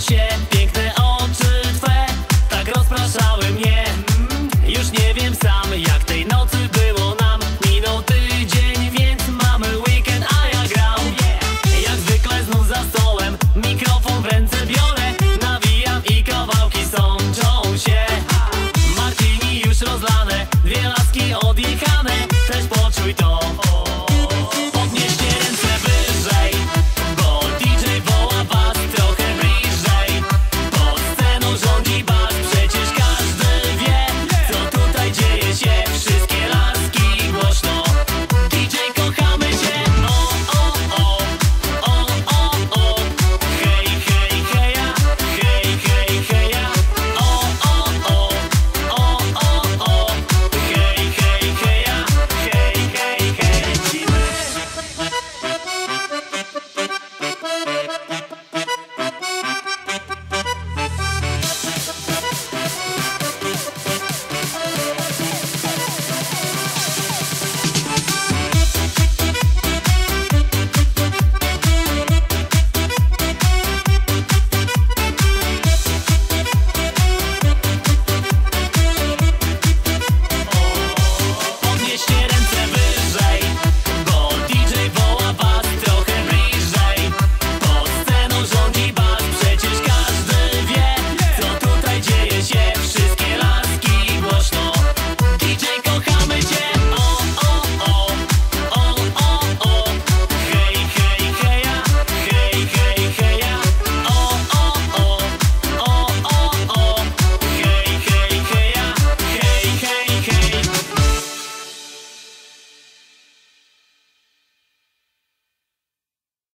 Się, piękne oczy twe Tak rozpraszały mnie. Już nie wiem sam, jak tej nocy było nam. Minął tydzień, więc mamy weekend, a ja gram. Jak zwykle znów za stołem Mikrofon w ręce biorę. Nawijam i kawałki sączą się. Martini już rozlane, wiele